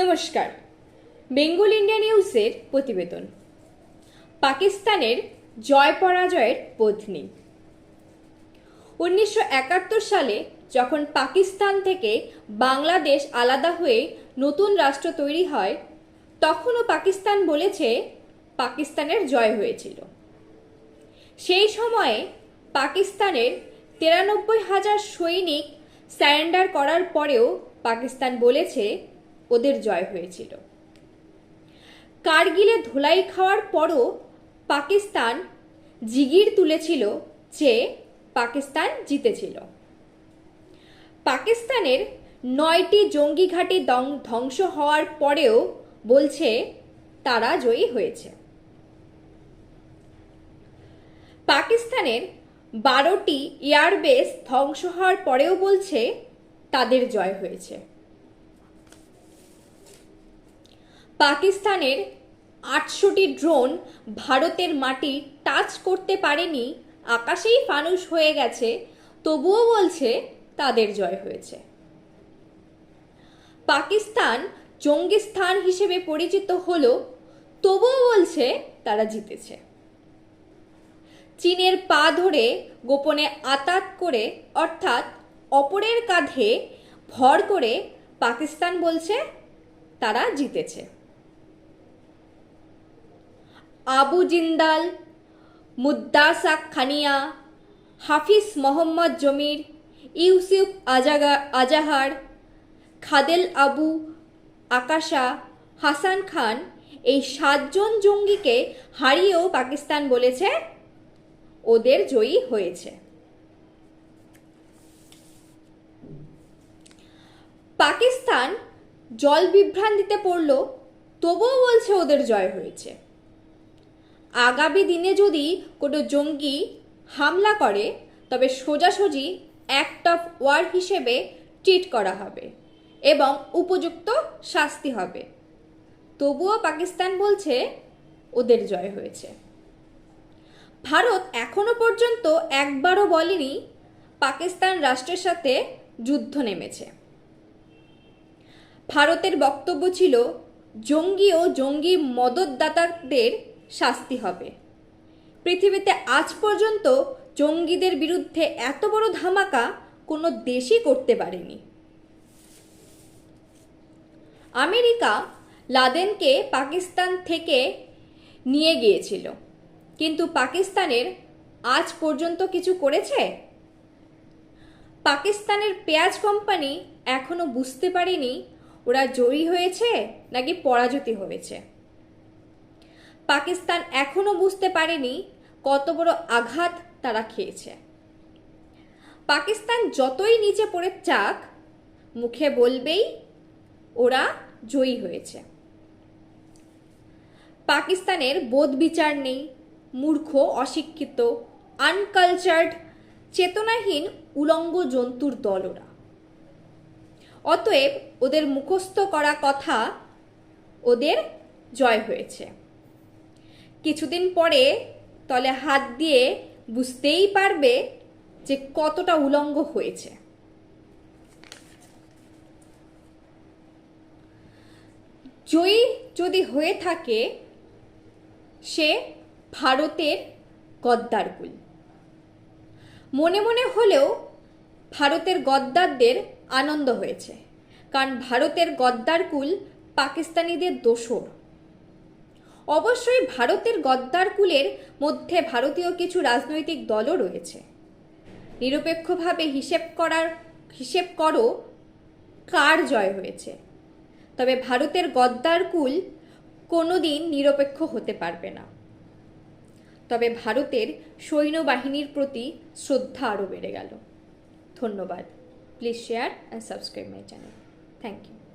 নমস্কার। বেঙ্গল ইন্ডিয়া নিউজের প্রতিবেদন। পাকিস্তানের জয় পরাজয়ের বোধ নেই। উনিশশো একাত্তর সালে যখন পাকিস্তান থেকে বাংলাদেশ আলাদা হয়ে নতুন রাষ্ট্র তৈরি হয়, তখনও পাকিস্তান বলেছে পাকিস্তানের জয় হয়েছিল। সেই সময়ে পাকিস্তানের তিরানব্বই হাজার সৈনিক স্যারেন্ডার করার পরেও পাকিস্তান বলেছে ওদের জয় হয়েছিল। কার্গিলে ধুলাই খাওয়ার পরও পাকিস্তান জিগির তুলেছিল যে পাকিস্তান জিতেছিল। পাকিস্তানের নয়টি জঙ্গি ঘাঁটি ধ্বংস হওয়ার পরেও বলছে তারা জয়ী হয়েছে। পাকিস্তানের বারোটি এয়ারবেস ধ্বংস হওয়ার পরেও বলছে তাদের জয় হয়েছে। পাকিস্তানের আটশোটি ড্রোন ভারতের মাটি টাচ করতে পারেনি, আকাশেই ফানুস হয়ে গেছে, তবুও বলছে তাদের জয় হয়েছে। পাকিস্তান জঙ্গি স্থান হিসেবে পরিচিত হলো তবুও বলছে তারা জিতেছে। চীনের পা ধরে গোপনে আতাত করে, অর্থাৎ অপরের কাঁধে ভর করে পাকিস্তান বলছে তারা জিতেছে। আবু জিন্দাল মুদ্দাসাক খানিয়া, হাফিজ মোহাম্মদ জমির, ইউসুফ আজাগা, আজাহার, খাদেল আবু আকাশা, হাসান খান এই সাতজন জঙ্গিকে হারিয়েও পাকিস্তান বলেছে ওদের জয়ী হয়েছে। পাকিস্তান জল বিভ্রান্তিতে পড়ল, তবুও বলছে ওদের জয় হয়েছে। আগামী দিনে যদি কোনো জঙ্গি হামলা করে, তবে সোজাসুজি অ্যাক্ট অফ ওয়ার হিসেবে ট্রিট করা হবে এবং উপযুক্ত শাস্তি হবে। তবুও পাকিস্তান বলছে, ওদের জয় হয়েছে। ভারত এখনও পর্যন্ত একবারও বলেনি পাকিস্তান রাষ্ট্রের সাথে যুদ্ধ নেমেছে। ভারতের বক্তব্য ছিল, জঙ্গি ও জঙ্গি মদতদাতাদের শাস্তি হবে। পৃথিবীতে আজ পর্যন্ত জঙ্গিদের বিরুদ্ধে এত বড় ধামাকা কোনো দেশই করতে পারেনি। আমেরিকা লাদেনকে পাকিস্তান থেকে নিয়ে গিয়েছিল। কিন্তু পাকিস্তানের আজ পর্যন্ত কিছু করেছে? পাকিস্তানের পেঁয়াজ কোম্পানি এখনও বুঝতে পারেনি ওরা জয়ী হয়েছে নাকি পরাজিত হয়েছে। পাকিস্তান এখনও বুঝতে পারেনি কত বড় আঘাত তারা খেয়েছে। পাকিস্তান যতই নিচে পড়ে চাক, মুখে বলবেই ওরা জয়ী হয়েছে। পাকিস্তানের বোধ বিচার নেই, মূর্খ, অশিক্ষিত আনকালচার্ড চেতনাহীন উলঙ্গ জন্তুর দল ওরা। অতএব ওদের মুখস্থ করা কথা ওদের জয় হয়েছে। কিছুদিন পরে তলে হাত দিয়ে বুঝতেই পারবে যে কতটা উলঙ্গ হয়েছে। জয়ী যদি হয়ে থাকে, সে ভারতের গদ্দারকুল। মনে মনে হলেও ভারতের গদ্দারদের আনন্দ হয়েছে, কারণ ভারতের গদ্দারকুল পাকিস্তানিদের দোসর। অবশ্যই ভারতের গদ্দারকুলের মধ্যে ভারতীয় কিছু রাজনৈতিক দলও রয়েছে। নিরপেক্ষভাবে হিসেব করার, হিসেব করো কার জয় হয়েছে। তবে ভারতের গদ্দার গদ্দারকুল কোনোদিন নিরপেক্ষ হতে পারবে না। তবে ভারতের সৈন্যবাহিনীর প্রতি শ্রদ্ধা আরও বেড়ে গেল। ধন্যবাদ। Please share and subscribe my channel. Thank you.